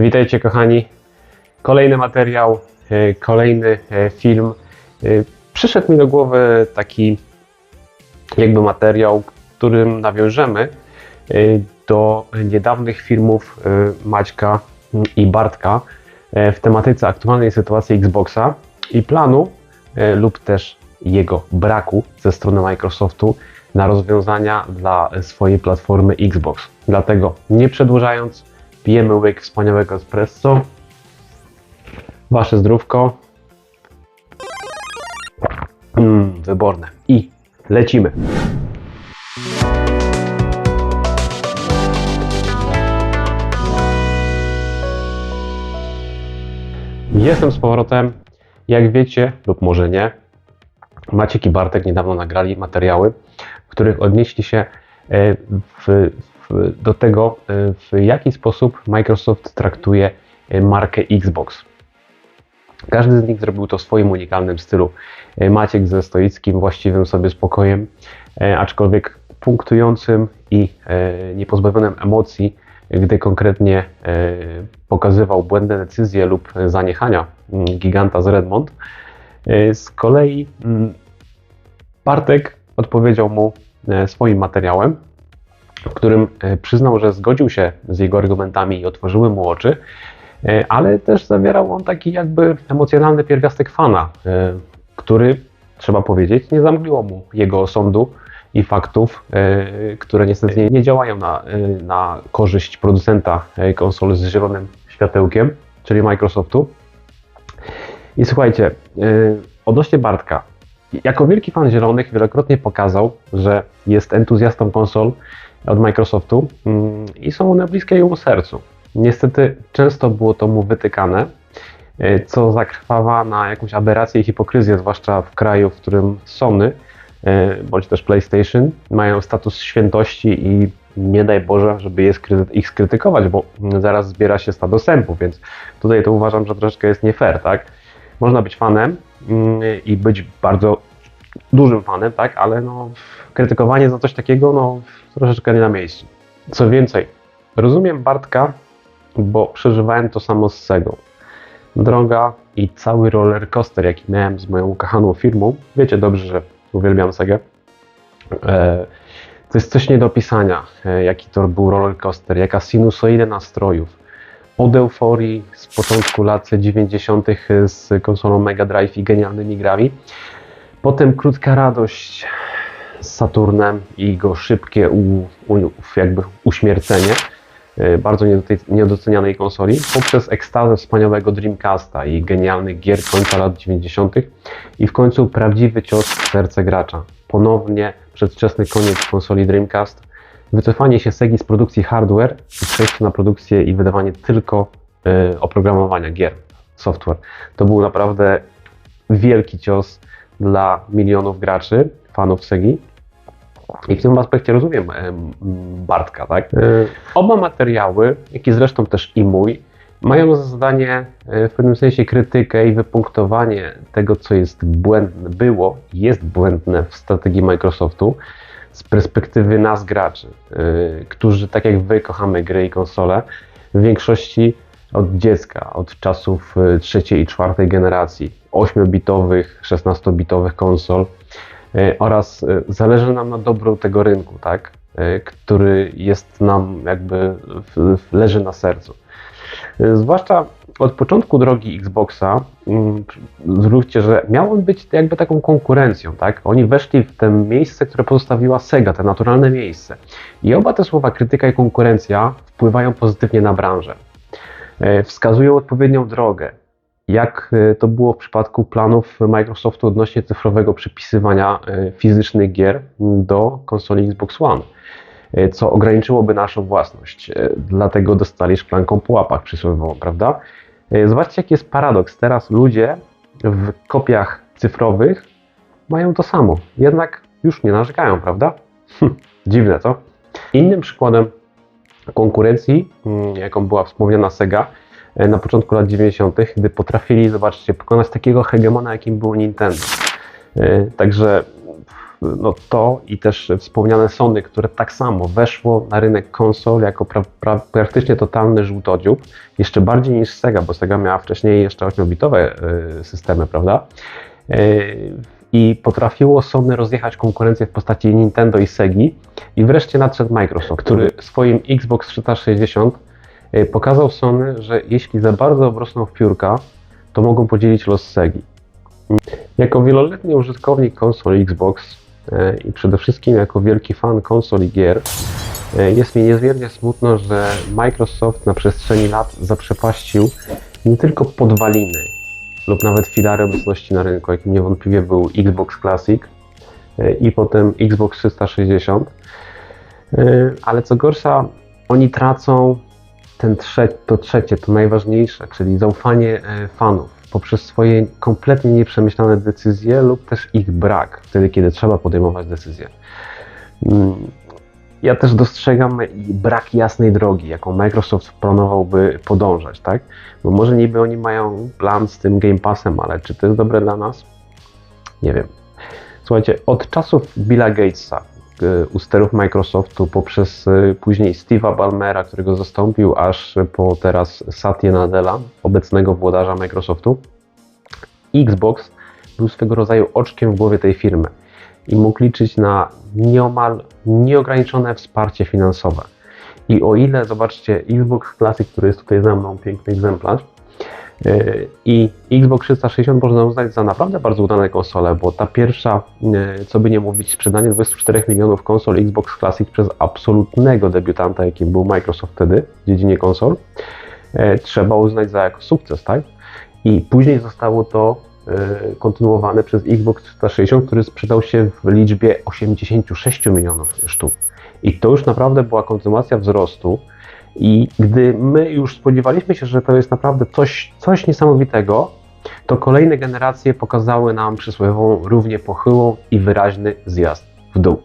Witajcie kochani. Kolejny materiał, e, kolejny e, film. E, Przyszedł mi do głowy taki jakby materiał, którym nawiążemy do niedawnych filmów Maćka i Bartka w tematyce aktualnej sytuacji Xboxa i planu lub też jego braku ze strony Microsoftu na rozwiązania dla swojej platformy Xbox. Dlatego nie przedłużając, pijemy łyk wspaniałego espresso. Wasze zdrówko. Mm, wyborne. I lecimy. Jestem z powrotem. Jak wiecie, lub może nie, Maciek i Bartek niedawno nagrali materiały, w których odnieśli się e, w, w, do tego, e, w jaki sposób Microsoft traktuje e, markę Xbox. Każdy z nich zrobił to w swoim unikalnym stylu. E, Maciek ze stoickim, właściwym sobie spokojem, aczkolwiek punktującym i niepozbawionym emocji, gdy konkretnie pokazywał błędne decyzje lub zaniechania mm, giganta z Redmond. Z kolei mm, Bartek odpowiedział mu swoim materiałem, w którym e, przyznał, że zgodził się z jego argumentami i otworzyły mu oczy, e, ale też zawierał on taki jakby emocjonalny pierwiastek fana, e, który, trzeba powiedzieć, nie zamgliło mu jego osądu i faktów, które niestety nie- działają na, na korzyść producenta konsol z zielonym światełkiem, czyli Microsoftu. I słuchajcie, odnośnie Bartka, jako wielki fan zielonych wielokrotnie pokazał, że jest entuzjastą konsol od Microsoftu mm, i są one bliskie jemu sercu. Niestety często było to mu wytykane, e, co zakrwawa na jakąś aberrację i hipokryzję, zwłaszcza w kraju, w którym Sony e, bądź też PlayStation mają status świętości i nie daj Boże, żeby je ich skrytykować, bo zaraz zbiera się stado sępów, więc tutaj to uważam, że troszeczkę jest nie fair, tak? Można być fanem mm, i być bardzo dużym fanem, tak, ale no, krytykowanie za coś takiego, no, troszeczkę nie na miejscu. Co więcej, rozumiem Bartka, bo przeżywałem to samo z Segą. Droga i cały roller coaster, jaki miałem z moją ukochaną firmą, wiecie dobrze, że uwielbiam Segę. E, to jest coś nie do opisania, e, jaki to był roller coaster, jaka sinusoida nastrojów. Od euforii z początku lat 90. z konsolą Mega Drive i genialnymi grami. Potem krótka radość z Saturnem i jego szybkie u, u, jakby uśmiercenie e, bardzo niedocenianej konsoli, poprzez ekstazę wspaniałego Dreamcasta i genialnych gier końca lat 90. i w końcu prawdziwy cios w serce gracza. Ponownie przedwczesny koniec konsoli Dreamcast, wycofanie się Segi z produkcji hardware i przejście na produkcję i wydawanie tylko e, oprogramowania gier, software. To był naprawdę wielki cios dla milionów graczy, fanów Segi. I w tym aspekcie rozumiem em, Bartka, tak? E, Oba materiały, jak i zresztą też i mój, mają za zadanie e, w pewnym sensie krytykę i wypunktowanie tego, co jest błędne, było, jest błędne w strategii Microsoftu z perspektywy nas graczy, e, którzy tak jak wy kochamy gry i konsole, w większości od dziecka, od czasów e, trzeciej i czwartej generacji, 8-bitowych, 16-bitowych konsol e, oraz e, zależy nam na dobru tego rynku, tak, który jest nam jakby leży na sercu. Zwłaszcza od początku drogi Xboxa, mm, zwróćcie, że miał on być jakby taką konkurencją, tak? Oni weszli w to miejsce, które pozostawiła Sega, te naturalne miejsce. I oba te słowa, krytyka i konkurencja, wpływają pozytywnie na branżę. E, Wskazują odpowiednią drogę, jak e, to było w przypadku planów Microsoftu odnośnie cyfrowego przypisywania e, fizycznych gier do konsoli Xbox One, co ograniczyłoby naszą własność. Dlatego dostali szklanką po łapach przysłowiową, prawda? Zobaczcie, jaki jest paradoks. Teraz ludzie w kopiach cyfrowych mają to samo, jednak już nie narzekają, prawda? Dziwne, co? Innym przykładem konkurencji, mm, jaką była wspomniana Sega e, na początku lat 90., gdy potrafili, zobaczcie, pokonać takiego hegemona, jakim było Nintendo. E, Także no to i też wspomniane Sony, które tak samo weszło na rynek konsol jako pra, pra, praktycznie totalny żółtodziób, jeszcze bardziej niż Sega, bo Sega miała wcześniej jeszcze 8-bitowe y, systemy, prawda? I potrafiło Sony rozjechać konkurencję w postaci Nintendo i Segi i wreszcie nadszedł Microsoft, który swoim Xbox 360 y, pokazał Sony, że jeśli za bardzo obrosną w piórka, to mogą podzielić los Segi. Jako wieloletni użytkownik konsol Xbox e, i przede wszystkim jako wielki fan konsol i gier, e, jest mi niezmiernie smutno, że Microsoft na przestrzeni lat zaprzepaścił nie tylko podwaliny lub nawet filary obecności na rynku, jakim niewątpliwie był Xbox Classic e, i potem Xbox 360, ale co gorsza, oni tracą ten trze to trzecie, to najważniejsze, czyli zaufanie fanów poprzez swoje kompletnie nieprzemyślane decyzje lub też ich brak, wtedy kiedy trzeba podejmować decyzje. Ja też dostrzegam brak jasnej drogi, jaką Microsoft planowałby podążać, tak? Bo może niby oni mają plan z tym Game Passem, ale czy to jest dobre dla nas? Nie wiem. Słuchajcie, od czasów Billa Gatesa, y, u sterów Microsoftu, poprzez y, później Steve'a Ballmera, którego zastąpił, aż po teraz Satya Nadella, obecnego włodarza Microsoftu, Xbox był swego rodzaju oczkiem w głowie tej firmy i mógł liczyć na nieomal nieograniczone wsparcie finansowe. I o ile, zobaczcie, Xbox Classic, który jest tutaj za mną, piękny egzemplarz, yy, i Xbox 360 można uznać za naprawdę bardzo udane konsole, bo ta pierwsza, yy, co by nie mówić, sprzedanie 24 milionów konsol Xbox Classic przez absolutnego debiutanta, jakim był Microsoft wtedy w dziedzinie konsol, yy, trzeba uznać za jako sukces, tak? I później zostało to kontynuowane przez Xbox 360, który sprzedał się w liczbie 86 milionów sztuk. I to już naprawdę była kontynuacja wzrostu. I gdy my już spodziewaliśmy się, że to jest naprawdę coś, coś niesamowitego, to kolejne generacje pokazały nam przysłowiową równie pochyłą i wyraźny zjazd w dół.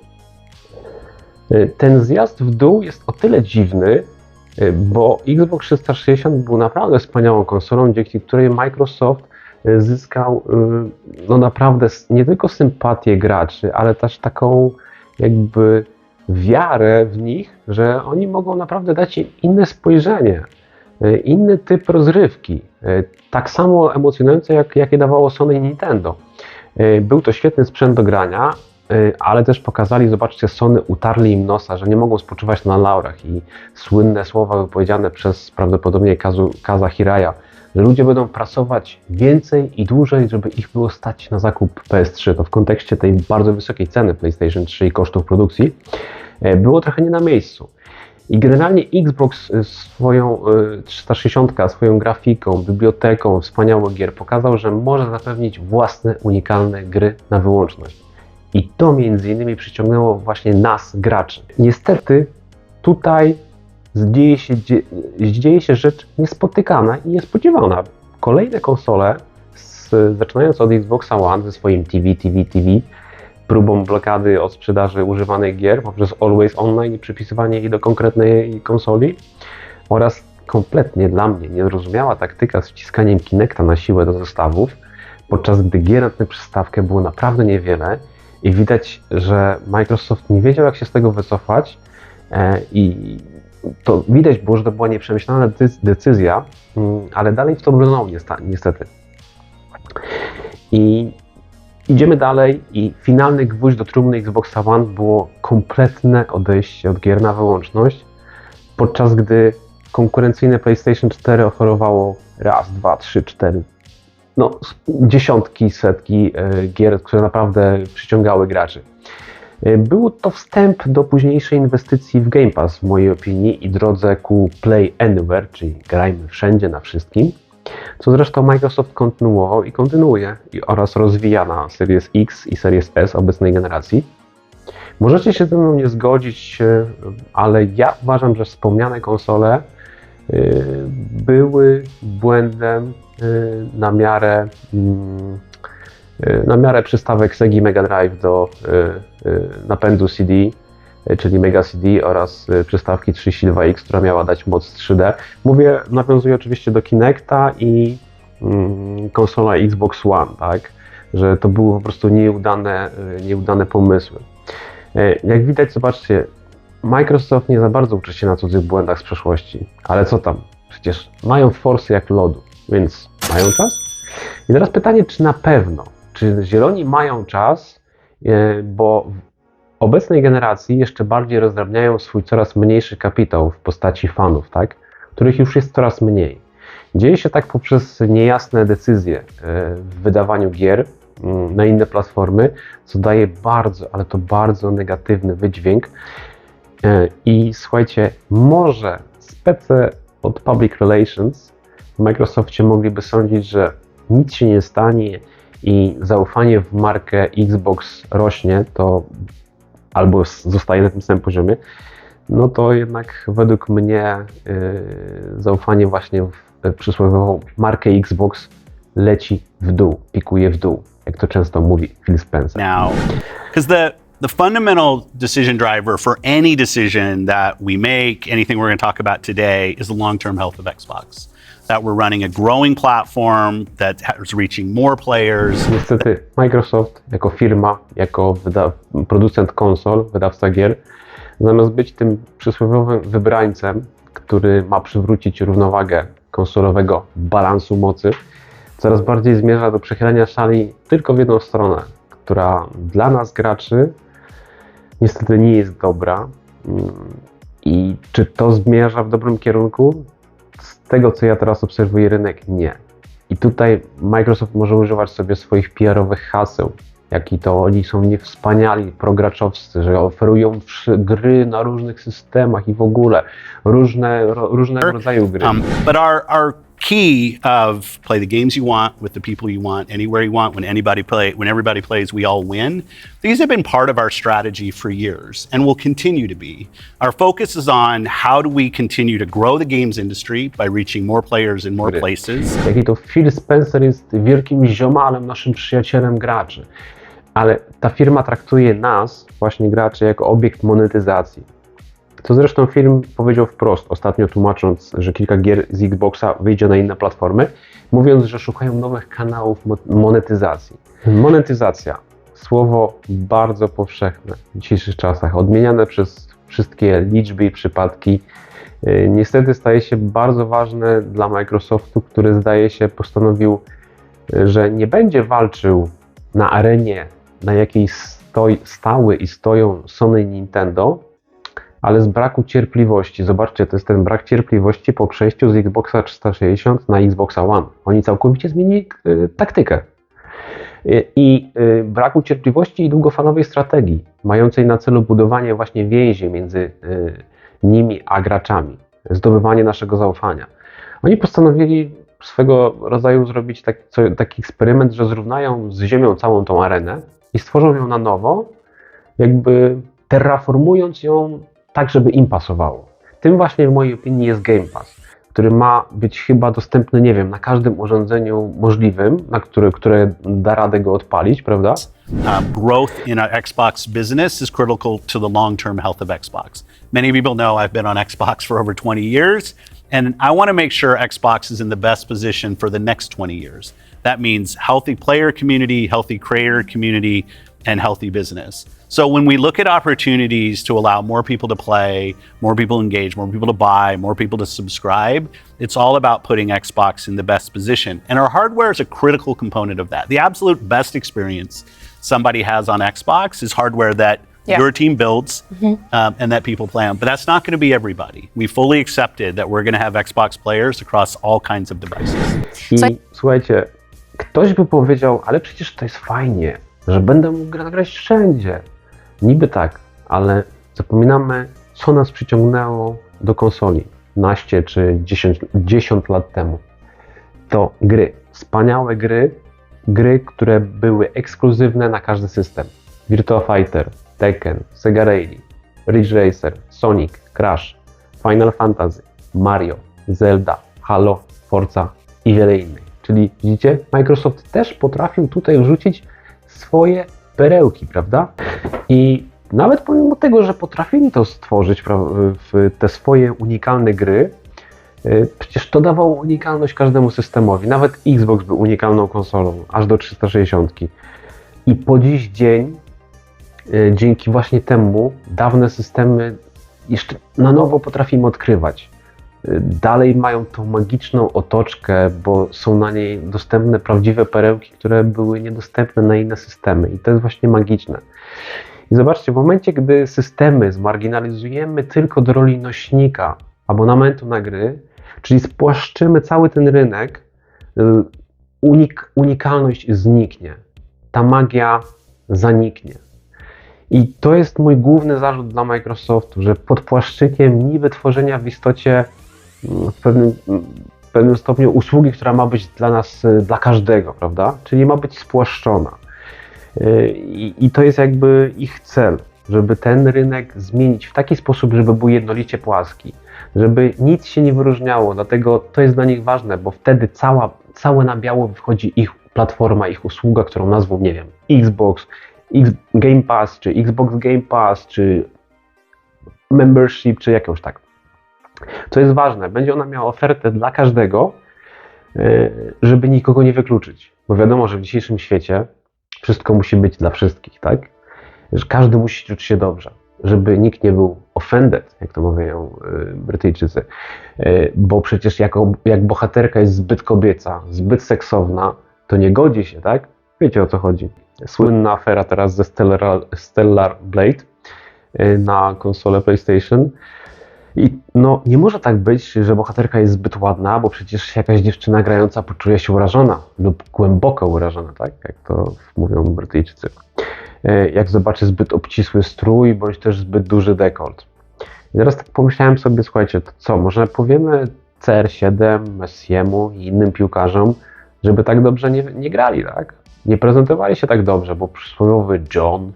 E, ten zjazd w dół jest o tyle dziwny, Y, bo Xbox 360 był naprawdę wspaniałą konsolą, dzięki której Microsoft zyskał y, no naprawdę nie tylko sympatię graczy, ale też taką jakby wiarę w nich, że oni mogą naprawdę dać im inne spojrzenie, inny typ rozrywki, tak samo emocjonujące, jak, jakie dawało Sony i Nintendo. Był to świetny sprzęt do grania, Y, ale też pokazali, zobaczcie, Sony utarli im nosa, że nie mogą spoczywać na laurach i słynne słowa wypowiedziane przez prawdopodobnie Kazu, Kaza Hiraya, ludzie będą pracować więcej i dłużej, żeby ich było stać na zakup PS3. To w kontekście tej bardzo wysokiej ceny PlayStation 3 i kosztów produkcji y, było trochę nie na miejscu. I generalnie Xbox swoją 360, y, swoją grafiką, biblioteką wspaniałych gier pokazał, że może zapewnić własne, unikalne gry na wyłączność. I to między innymi przyciągnęło właśnie nas, graczy. Niestety tutaj dzieje się, dzieje się rzecz niespotykana i niespodziewana. Kolejne konsole, z, zaczynając od Xboxa One ze swoim TV, TV, TV, próbą blokady od sprzedaży używanych gier poprzez Always Online i przypisywanie jej do konkretnej konsoli oraz kompletnie dla mnie niezrozumiała taktyka z wciskaniem Kinecta na siłę do zestawów, podczas gdy gier na tę przystawkę było naprawdę niewiele i widać, że Microsoft nie wiedział, jak się z tego wycofać e, i to widać było, że to była nieprzemyślana decyzja, mm, ale dalej w to brnął niestety. I idziemy dalej i finalny gwóźdź do trumny Xbox One było kompletne odejście od gier na wyłączność, podczas gdy konkurencyjne PlayStation 4 oferowało raz, dwa, trzy, cztery, no, dziesiątki, setki e, gier, które naprawdę przyciągały graczy. E, był to wstęp do późniejszej inwestycji w Game Pass, w mojej opinii, i drodze ku Play Anywhere, czyli grajmy wszędzie na wszystkim, co zresztą Microsoft kontynuował i kontynuuje oraz rozwija na Series X i Series S obecnej generacji. Możecie się ze mną nie zgodzić, e, ale ja uważam, że wspomniane konsole były błędem na miarę mm, na miarę przystawek Segi Mega Drive do y, napędu CD, czyli Mega CD oraz przystawki 32X, która miała dać moc 3D. Mówię, nawiązuję oczywiście do Kinecta i mm, konsola Xbox One, tak? że to były po prostu nieudane, nieudane pomysły. Jak widać, zobaczcie, Microsoft nie za bardzo uczy się na cudzych błędach z przeszłości, ale co tam? Przecież mają forsy jak lodu, więc mają czas? I teraz pytanie, czy na pewno, czy zieloni mają czas, e, bo w obecnej generacji jeszcze bardziej rozdrabniają swój coraz mniejszy kapitał w postaci fanów, tak? których już jest coraz mniej. Dzieje się tak poprzez niejasne decyzje e, w wydawaniu gier na inne platformy, co daje bardzo, ale to bardzo negatywny wydźwięk. E, I słuchajcie, może spece od Public Relations w Microsoftie mogliby sądzić, że nic się nie stanie i zaufanie w markę Xbox rośnie, to albo zostaje na tym samym poziomie, no to jednak według mnie yy, zaufanie właśnie w przysłowiową markę Xbox leci w dół, pikuje w dół, jak to często mówi Phil Spencer. now the fundamental decision driver for any decision that we make anything we're going to talk about today is the long-term health of xbox. That we're running a growing platform that is reaching more players. Niestety Microsoft jako firma, jako producent konsol, wydawca gier, zamiast być tym przysłowiowym wybrańcem, który ma przywrócić równowagę konsolowego balansu mocy, coraz bardziej zmierza do przechylenia szali tylko w jedną stronę, która dla nas graczy niestety nie jest dobra. Mm, I czy to zmierza w dobrym kierunku? Z tego, co ja teraz obserwuję rynek, nie. I tutaj Microsoft może używać sobie swoich PR-owych haseł, jaki to oni są niewspaniali prograczowscy, że oferują gry na różnych systemach i w ogóle różne, ro, różnego rodzaju gry. Um, but our our key of play the games you want with the people you want anywhere you want when anybody play when everybody plays we all win these have been part of our strategy for years and will continue to be our focus is on how do we continue to grow the games industry by reaching more players in more places Jaki to Phil Spencer jest wielkim ziomalem, naszym przyjacielem graczy. Ale ta firma traktuje nas, właśnie graczy, jako obiekt monetyzacji. Co zresztą film powiedział wprost, ostatnio tłumacząc, że kilka gier z Xboxa wyjdzie na inne platformy, mówiąc, że szukają nowych kanałów mo- monetyzacji. Monetyzacja, słowo bardzo powszechne w dzisiejszych czasach, odmieniane przez wszystkie liczby i przypadki. Yy, Niestety staje się bardzo ważne dla Microsoftu, który zdaje się postanowił, yy, że nie będzie walczył na arenie, na jakiej stoi, stały i stoją Sony i Nintendo, ale z braku cierpliwości. Zobaczcie, to jest ten brak cierpliwości po przejściu z Xboxa 360 na Xboxa One. Oni całkowicie zmienili y, taktykę. Y, I y, braku cierpliwości i długofalowej strategii, mającej na celu budowanie właśnie więzi między nimi a graczami, zdobywanie naszego zaufania. Oni postanowili swego rodzaju zrobić taki, co, taki eksperyment, że zrównają z Ziemią całą tą arenę i stworzą ją na nowo, jakby terraformując ją tak, żeby im pasowało. Tym właśnie w mojej opinii jest Game Pass, który ma być chyba dostępny, nie wiem, na każdym urządzeniu możliwym, na które, które da radę go odpalić, prawda? um, growth in our Xbox business is critical to the long term health of Xbox. Many people know I've been on Xbox for over 20 years, and I want to make sure Xbox is in the best position for the next 20 years. That means healthy player community, healthy creator community, and healthy business. So when we look at opportunities to allow more people to play, more people engage, more people to buy, more people to subscribe, it's all about putting Xbox in the best position. And our hardware is a critical component of that. The absolute best experience somebody has on Xbox is hardware that Yeah. your team builds um, and that people play on. But that's not going to be everybody. We fully accepted that we're going to have Xbox players across all kinds of devices. I Słuchaj- słuchajcie, ktoś by powiedział, ale przecież to jest fajnie, że będę mógł grać wszędzie. Niby tak, ale zapominamy, co nas przyciągnęło do konsoli naście czy 10, 10 lat temu. To gry, wspaniałe gry, gry, które były ekskluzywne na każdy system. Virtua Fighter, Tekken, Sega Rally, Ridge Racer, Sonic, Crash, Final Fantasy, Mario, Zelda, Halo, Forza i wiele innych. Czyli widzicie, Microsoft też potrafił tutaj wrzucić swoje perełki, prawda? I nawet pomimo tego, że potrafili to stworzyć w te swoje unikalne gry, Y, Przecież to dawało unikalność każdemu systemowi. Nawet Xbox był unikalną konsolą, aż do 360. I po dziś dzień, y, dzięki właśnie temu, dawne systemy jeszcze na nowo potrafimy odkrywać. Dalej mają tą magiczną otoczkę, bo są na niej dostępne prawdziwe perełki, które były niedostępne na inne systemy. I to jest właśnie magiczne. I zobaczcie, w momencie, gdy systemy zmarginalizujemy tylko do roli nośnika abonamentu na gry, czyli spłaszczymy cały ten rynek, y, unik, unikalność zniknie. Ta magia zaniknie. I to jest mój główny zarzut dla Microsoftu, że pod płaszczykiem niby tworzenia w istocie w pewnym, w pewnym stopniu usługi, która ma być dla nas, y, dla każdego, prawda? Czyli ma być spłaszczona. Y, I, I to jest jakby ich cel, żeby ten rynek zmienić w taki sposób, żeby był jednolicie płaski, żeby nic się nie wyróżniało, dlatego to jest dla nich ważne, bo wtedy cała, całe na biało wychodzi ich platforma, ich usługa, którą nazwą, nie wiem, Xbox, X, Game Pass, czy Xbox Game Pass, czy Membership, czy jakąś tak. Co jest ważne, będzie ona miała ofertę dla każdego, y, żeby nikogo nie wykluczyć, bo wiadomo, że w dzisiejszym świecie wszystko musi być dla wszystkich, tak? Że każdy musi czuć się dobrze, żeby nikt nie był offended, jak to mówią y, Brytyjczycy, y, bo przecież jako, jak bohaterka jest zbyt kobieca, zbyt seksowna, to nie godzi się, tak? Wiecie o co chodzi. Słynna afera teraz ze Stellar, Stellar Blade na konsolę PlayStation. I no, nie może tak być, że bohaterka jest zbyt ładna, bo przecież jakaś dziewczyna grająca poczuje się urażona lub głęboko urażona, tak? Jak to mówią Brytyjczycy. E, Jak zobaczy zbyt obcisły strój, bądź też zbyt duży dekolt. I teraz tak pomyślałem sobie, słuchajcie, to co, może powiemy CR7, Messiemu i innym piłkarzom, żeby tak dobrze nie, nie grali, tak? Nie prezentowali się tak dobrze, bo przysłowiowy John,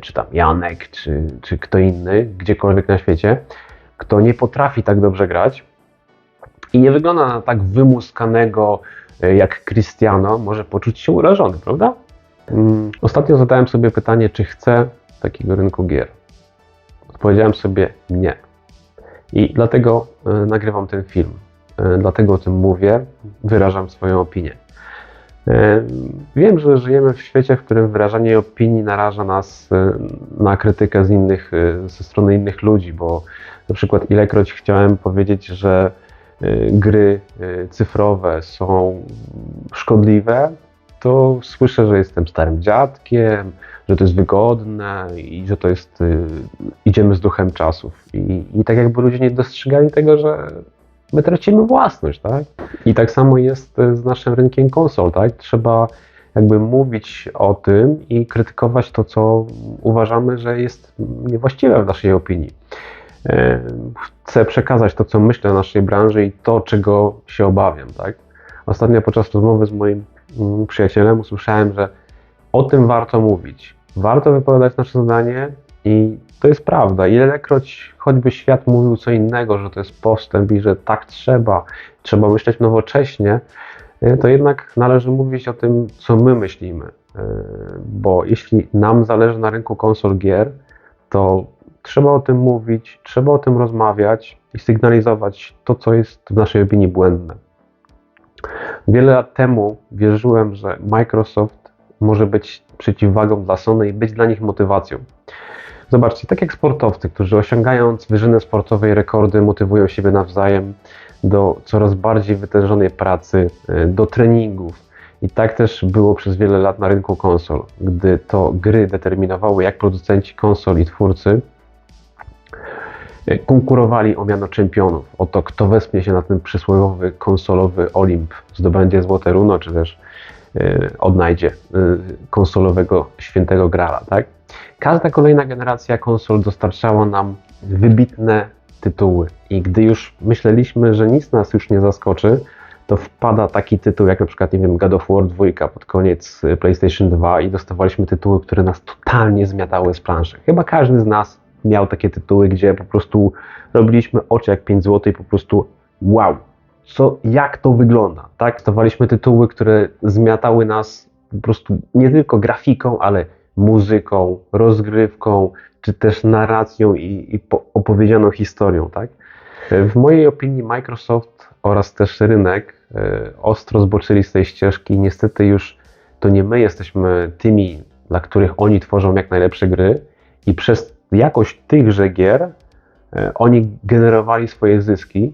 czy tam Janek, czy, czy kto inny, gdziekolwiek na świecie, kto nie potrafi tak dobrze grać i nie wygląda na tak wymuskanego e, jak Cristiano, może poczuć się urażony, prawda? Mm, Ostatnio zadałem sobie pytanie, czy chcę takiego rynku gier. Odpowiedziałem sobie nie. I dlatego e, nagrywam ten film. E, Dlatego o tym mówię, wyrażam swoją opinię. E, Wiem, że żyjemy w świecie, w którym wyrażanie opinii naraża nas e, na krytykę z innych, e, ze strony innych ludzi, bo na przykład ilekroć chciałem powiedzieć, że gry cyfrowe są szkodliwe, to słyszę, że jestem starym dziadkiem, że to jest wygodne i że to jest, idziemy z duchem czasów. I, I tak jakby ludzie nie dostrzegali tego, że my tracimy własność, tak? I tak samo jest y, z naszym rynkiem konsol, tak? Trzeba jakby mówić o tym i krytykować to, co uważamy, że jest niewłaściwe w naszej opinii. E, Chcę przekazać to, co myślę o naszej branży i to, czego się obawiam, tak? Ostatnio podczas rozmowy z moim mm, przyjacielem usłyszałem, że o tym warto mówić. Warto wypowiadać nasze zdanie i to jest prawda. Ilekroć choćby świat mówił co innego, że to jest postęp i że tak trzeba, trzeba myśleć nowocześnie, y, to jednak należy mówić o tym, co my myślimy. Y, Bo jeśli nam zależy na rynku konsol gier, to trzeba o tym mówić, trzeba o tym rozmawiać i sygnalizować to, co jest w naszej opinii błędne. Wiele lat temu wierzyłem, że Microsoft może być przeciwwagą dla Sony i być dla nich motywacją. Zobaczcie, tak jak sportowcy, którzy osiągając wyżyny sportowej rekordy, motywują siebie nawzajem do coraz bardziej wytężonej pracy, y, do treningów. I tak też było przez wiele lat na rynku konsol, gdy to gry determinowały, jak producenci konsol i twórcy y, konkurowali o miano czempionów, o to, kto wespnie się na ten przysłowiowy konsolowy Olimp, zdobędzie złote runo, czy też odnajdzie y, konsolowego świętego grala, tak? Każda kolejna generacja konsol dostarczała nam wybitne tytuły i gdy już myśleliśmy, że nic nas już nie zaskoczy, to wpada taki tytuł jak na przykład, nie wiem, God of War 2 pod koniec y, PlayStation 2 i dostawaliśmy tytuły, które nas totalnie zmiatały z planszy. Chyba każdy z nas miał takie tytuły, gdzie po prostu robiliśmy oczy jak 5 zł i po prostu wow, co, jak to wygląda, tak? Dostawaliśmy tytuły, które zmiatały nas po prostu nie tylko grafiką, ale muzyką, rozgrywką, czy też narracją i, i po- opowiedzianą historią, tak? W mojej opinii Microsoft oraz też rynek e, ostro zboczyli z tej ścieżki. Niestety już to nie my jesteśmy tymi, dla których oni tworzą jak najlepsze gry i przez jakość tychże gier e, oni generowali swoje zyski.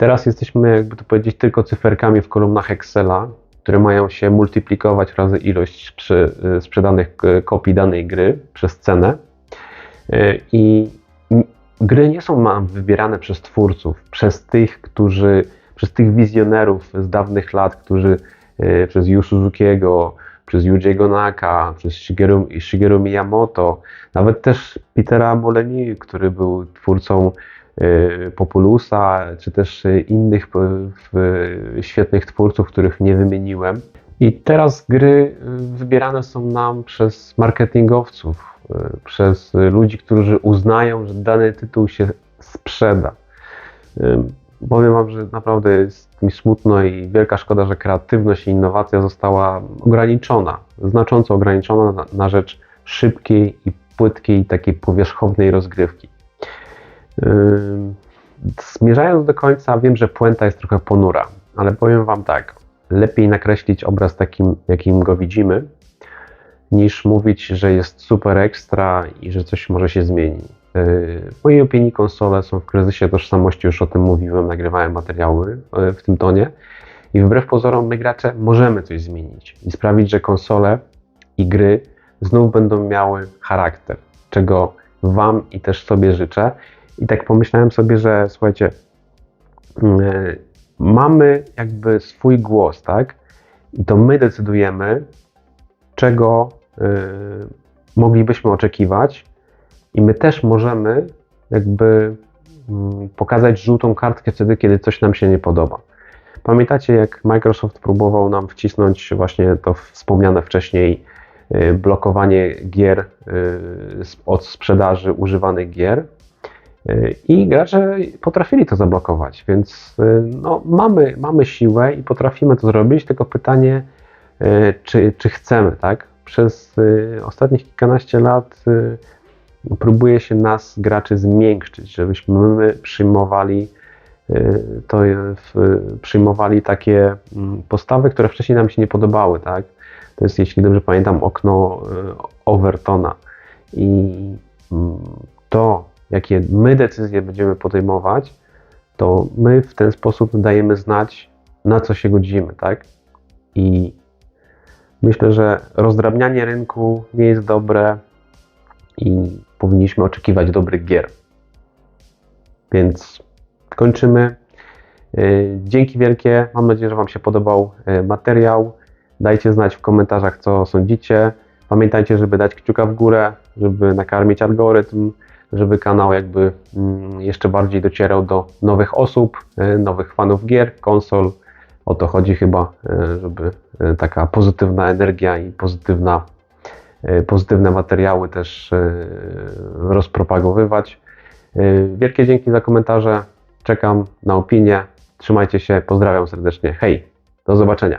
Teraz jesteśmy, jakby to powiedzieć, tylko cyferkami w kolumnach Excela, które mają się multiplikować razy ilość e, sprzedanych e, kopii danej gry przez cenę. E, I gry nie są wybierane przez twórców, przez tych, którzy, przez tych wizjonerów z dawnych lat, którzy przez Yu Suzukiego, przez Yujiego Naka, przez Shigeru, Shigeru Miyamoto, nawet też Petera Molyneux, który był twórcą Populusa, czy też e, innych w- świetnych twórców, których nie wymieniłem. I teraz gry wybierane są nam przez marketingowców, przez ludzi, którzy uznają, że dany tytuł się sprzeda. Powiem Wam, że naprawdę jest mi smutno i wielka szkoda, że kreatywność i innowacja została ograniczona, znacząco ograniczona na, na rzecz szybkiej i płytkiej, takiej powierzchownej rozgrywki. Zmierzając do końca, wiem, że puenta jest trochę ponura, ale powiem Wam tak, lepiej nakreślić obraz takim, jakim go widzimy, niż mówić, że jest super ekstra i że coś może się zmieni. Yy, W mojej opinii konsole są w kryzysie tożsamości, już o tym mówiłem, nagrywałem materiały yy, w tym tonie. I wbrew pozorom, my gracze możemy coś zmienić i sprawić, że konsole i gry znów będą miały charakter, czego Wam i też sobie życzę. I tak pomyślałem sobie, że słuchajcie, yy, mamy jakby swój głos, tak? I to my decydujemy, czego y, moglibyśmy oczekiwać, i my też możemy jakby mm, pokazać żółtą kartkę wtedy, kiedy coś nam się nie podoba. Pamiętacie, jak Microsoft próbował nam wcisnąć właśnie to wspomniane wcześniej y, blokowanie gier od sprzedaży używanych gier? Y, I gracze potrafili to zablokować, więc y, no, mamy, mamy siłę i potrafimy to zrobić, tylko pytanie, y, czy, czy chcemy, tak? Przez ostatnich kilkanaście lat próbuje się nas, graczy, zmiękczyć, żebyśmy my przyjmowali to, przyjmowali takie mm, postawy, które wcześniej nam się nie podobały, tak? To jest, jeśli dobrze pamiętam, okno Overtona. I mm, to, jakie my decyzje będziemy podejmować, to my w ten sposób dajemy znać, na co się godzimy, tak? I myślę, że rozdrabnianie rynku nie jest dobre i powinniśmy oczekiwać dobrych gier. Więc kończymy. Yy, Dzięki wielkie. Mam nadzieję, że Wam się podobał yy, materiał. Dajcie znać w komentarzach, co sądzicie. Pamiętajcie, żeby dać kciuka w górę, żeby nakarmić algorytm, żeby kanał jakby mm, jeszcze bardziej docierał do nowych osób, yy, nowych fanów gier, konsol. O to chodzi chyba, yy, żeby yy, taka pozytywna energia i pozytywna e, pozytywne materiały też e, rozpropagowywać. E, Wielkie dzięki za komentarze. Czekam na opinie. Trzymajcie się. Pozdrawiam serdecznie. Hej, do zobaczenia.